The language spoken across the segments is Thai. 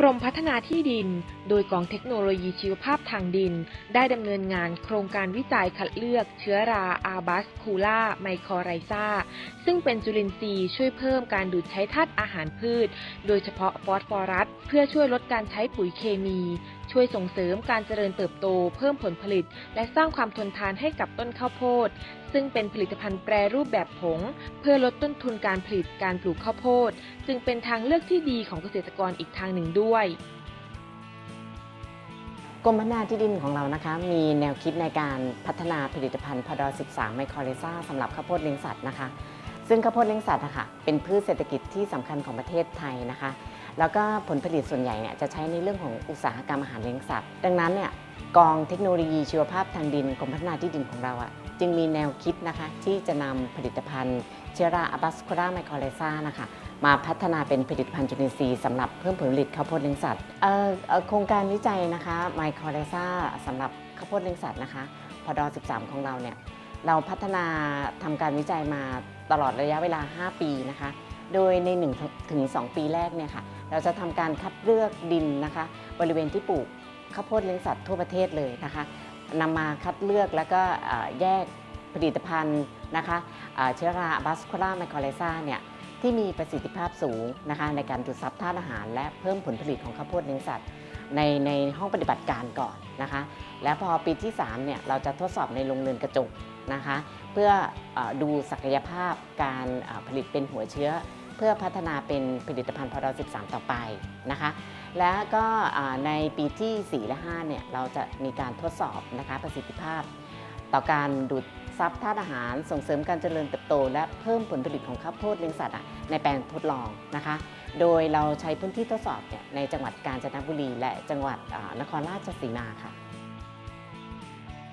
กรมพัฒนาที่ดิน โดยกองเทคโนโลยีชีวภาพทางดิน ได้ดำเนินงานโครงการวิจัยคัดเลือกเชื้อราอาบัสคูล่าไมคอไรซาซึ่งเป็นจุลินทรีย์ช่วยเพิ่มการดูดใช้ธาตุอาหารพืช โดยเฉพาะฟอสฟอรัส เพื่อช่วยลดการใช้ปุ๋ยเคมี ช่วยส่งเสริมการเจริญเติบโต เพิ่มผลผลิต และสร้างความทนทานให้กับต้นข้าวโพด ซึ่งเป็นผลิตภัณฑ์แปรรูปแบบผง เพื่อลดต้นทุนการผลิตการปลูกข้าวโพด จึงเป็นทางเลือกที่ดีของเกษตรกรอีกทางหนึ่งด้วยกรมพัฒนาที่ดินของเรานะคะ มีแนวคิดในการพัฒนาผลิตภัณฑ์พด13 ไมโครเรซ่าสำหรับข้าวโพดเลี้ยงสัตว์นะคะ ซึ่งข้าวโพดเลี้ยงสัตว์อะคะเป็นพืชเศรษฐกิจที่สำคัญของประเทศไทยนะคะ แล้วก็ผลผลิตส่วนใหญ่เนี่ยจะใช้ในเรื่องของอุตสาหกรรมอาหารเลี้ยงสัตว์ ดังนั้นเนี่ยกองเทคโนโลยีชีวภาพทางดินกรมพัฒนาที่ดินของเราอะจึงมีแนวคิดนะคะที่จะนำผลิตภัณฑ์เชื้อราอะบัสคูราไมโครเรซ่านะคะ มาพัฒนาเป็นผลิตภัณฑ์จุลินทรีย์สำหรับเพิ่มผลผลิตข้าวโพดเลี้ยงสัตว์โครงการวิจัยนะคะไมโครเรซ่าสำหรับข้าวโพดเลี้ยงสัตว์นะคะพด13 ของเราเนี่ยเราพัฒนาทำการวิจัยมาตลอดระยะเวลา 5 ปีนะคะ โดยใน1ถึง2ปีแรกเนี่ยค่ะเราจะทำการคัดเลือกดินนะคะ บริเวณที่ปลูกข้าวโพดเลี้ยงสัตว์ทั่วประเทศเลยนะคะนำมาคัดเลือกแล้วก็แยกผลิตภัณฑ์นะคะเชื้อราบัสคล่าไมโครเรซ่าเนี่ย ที่มีประสิทธิภาพสูงนะคะในการดูดซับธาตุอาหาร และเพิ่มผลผลิตของข้าวโพดเลี้ยงสัตว์ในในห้องปฏิบัติการก่อนนะคะ และพอปีที่3เนี่ยเราจะทดสอบในโรงเรือนกระจกนะคะ เพื่ออดูศักยภาพการผลิตเป็นหัวเชื้อ เพื่อพัฒนาเป็นผลิตภัณฑ์พอด13 ต่อไปนะคะ แล้วก็ในปีที่ 4 และ5เนี่ยเราจะมีการทดสอบนะคะประสิทธิภาพ ต่อการดูด ซับธาตุอาหารส่งเสริมการเจริญเติบโต และเพิ่มผลผลิตของข้าวโพดเลี้ยงสัตว์ในแปลงทดลองนะคะ โดยเราใช้พื้นที่ทดสอบเนี่ยในจังหวัดกาญจนบุรี และจังหวัดนครราชสีมาค่ะ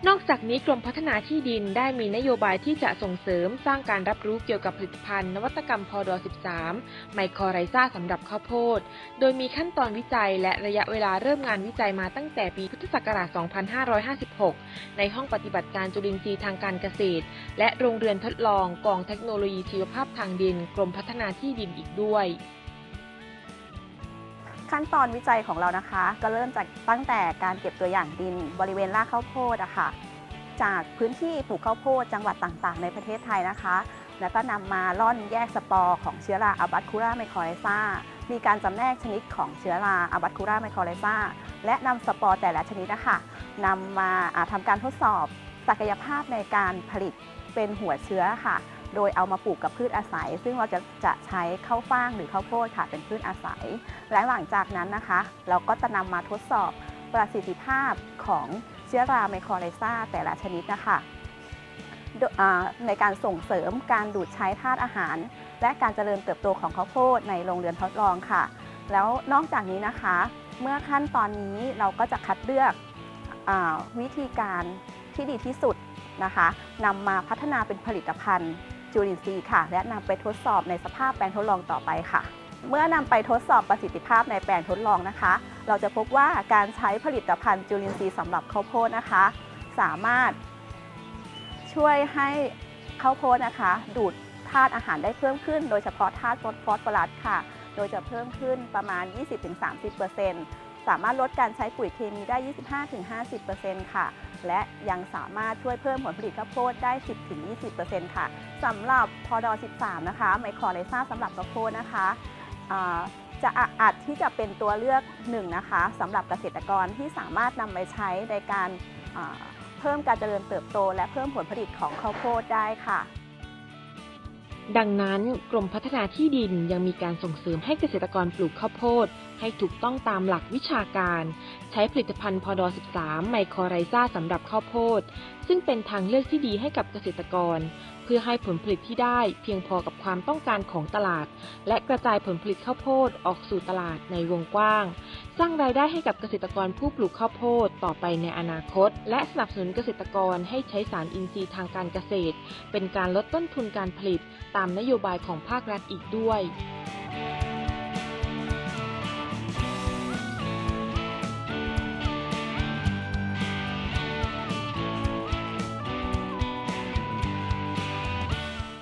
นอกจากนี้กรมพัฒนาที่ดินได้มีนโยบายที่จะส่งเสริมสร้างการรับรู้เกี่ยวกับผลิตภัณฑ์นวัตกรรมพอด13 ไมโครไรซ่าสำหรับข้าวโพด โดยมีขั้นตอนวิจัยและระยะเวลาเริ่มงานวิจัยมาตั้งแต่ปีพุทธศักราช 2556 ในห้องปฏิบัติการจุลินทรีย์ทางการเกษตร และโรงเรือนทดลองกองเทคโนโลยีชีวภาพทางดิน กรมพัฒนาที่ดินอีกด้วย ขั้นตอนวิจัยของเรานะคะ ก็เริ่มจากตั้งแต่การเก็บตัวอย่างดินบริเวณรากข้าวโพดอะค่ะ จากพื้นที่ปลูกข้าวโพดจังหวัดต่างๆ ในประเทศไทยนะคะ แล้วก็นำมาล่อนแยกสปอร์ของเชื้อราอับัตคูราไมโครไรซามีการจำแนกชนิดของเชื้อราอับัตคูราไมโครไรซาและนำสปอร์แต่ละชนิดนะคะนำมาอ่าทำการทดสอบศักยภาพในการผลิตเป็นหัวเชื้อค่ะ โดยเอามาปลูกกับพืชอาศัย ซึ่งเราจะจะใช้ข้าวฟ่างหรือข้าวโพดค่ะเป็นพืชอาศัย และหลังจากนั้นนะคะ เราก็จะนำมาทดสอบประสิทธิภาพของเชื้อราไมโครไรซาแต่ละชนิดนะคะในการส่งเสริมการดูดใช้ธาตุอาหาร และการเจริญเติบโตของข้าวโพดในโรงเรือนทดลองค่ะ แล้วนอกจากนี้นะคะ เมื่อขั้นตอนนี้เราก็จะคัดเลือกอวิธีการที่ดีที่สุดนะคะนำมาพัฒนาเป็นผลิตภัณฑ์ จุลินทรีย์ค่ะ และนำไปทดสอบในสภาพแปลงทดลองต่อไปค่ะ เมื่อนำไปทดสอบประสิทธิภาพในแปลงทดลองนะคะ เราจะพบว่าการใช้ผลิตภัณฑ์จุลินทรีย์สำหรับข้าวโพดนะคะ สามารถ ช่วยให้ข้าวโพดนะคะ ดูดธาตุอาหารได้เพิ่มขึ้น โดยเฉพาะธาตุฟอสฟอรัสค่ะ โดยจะเพิ่มขึ้นประมาณ 20-30%สามารถลดการใช้ปุ๋ยเคมีได้ 25-50%ค่ะ และยังสามารถช่วยเพิ่มผลผลิตข้าวโพดได้ 10-20%ค่ะสำหรับพอด13 นะคะ ไมโครไลซ่าสำหรับข้าวโพดนะคะจะอาจที่จะเป็นตัวเลือกหนึ่งนะคะสำหรับเกษตรกรที่สามารถนำไปใช้ในการเพิ่มการเจริญเติบโต และเพิ่มผลผลิตของข้าวโพดได้ค่ะ ดังนั้นกรมพัฒนาที่ดินยังมีการส่งเสริมให้เกษตรกรปลูกข้าวโพด ให้ถูกต้องตามหลักวิชาการ ใช้ผลิตภัณฑ์พอด13 ไมโครไรซ่าสำหรับข้าวโพด ซึ่งเป็นทางเลือกที่ดีให้กับเกษตรกร เพื่อให้ผลผลิตที่ได้เพียงพอกับความต้องการของตลาด และกระจายผลผลิตข้าวโพดออกสู่ตลาดในวงกว้าง สร้างรายได้ให้กับเกษตรกรผู้ปลูกข้าวโพดต่อไปในอนาคต และสนับสนุนเกษตรกรให้ใช้สารอินทรีย์ทางการเกษตร เป็นการลดต้นทุนการผลิต ตามนโยบายของภาครัฐอีกด้วย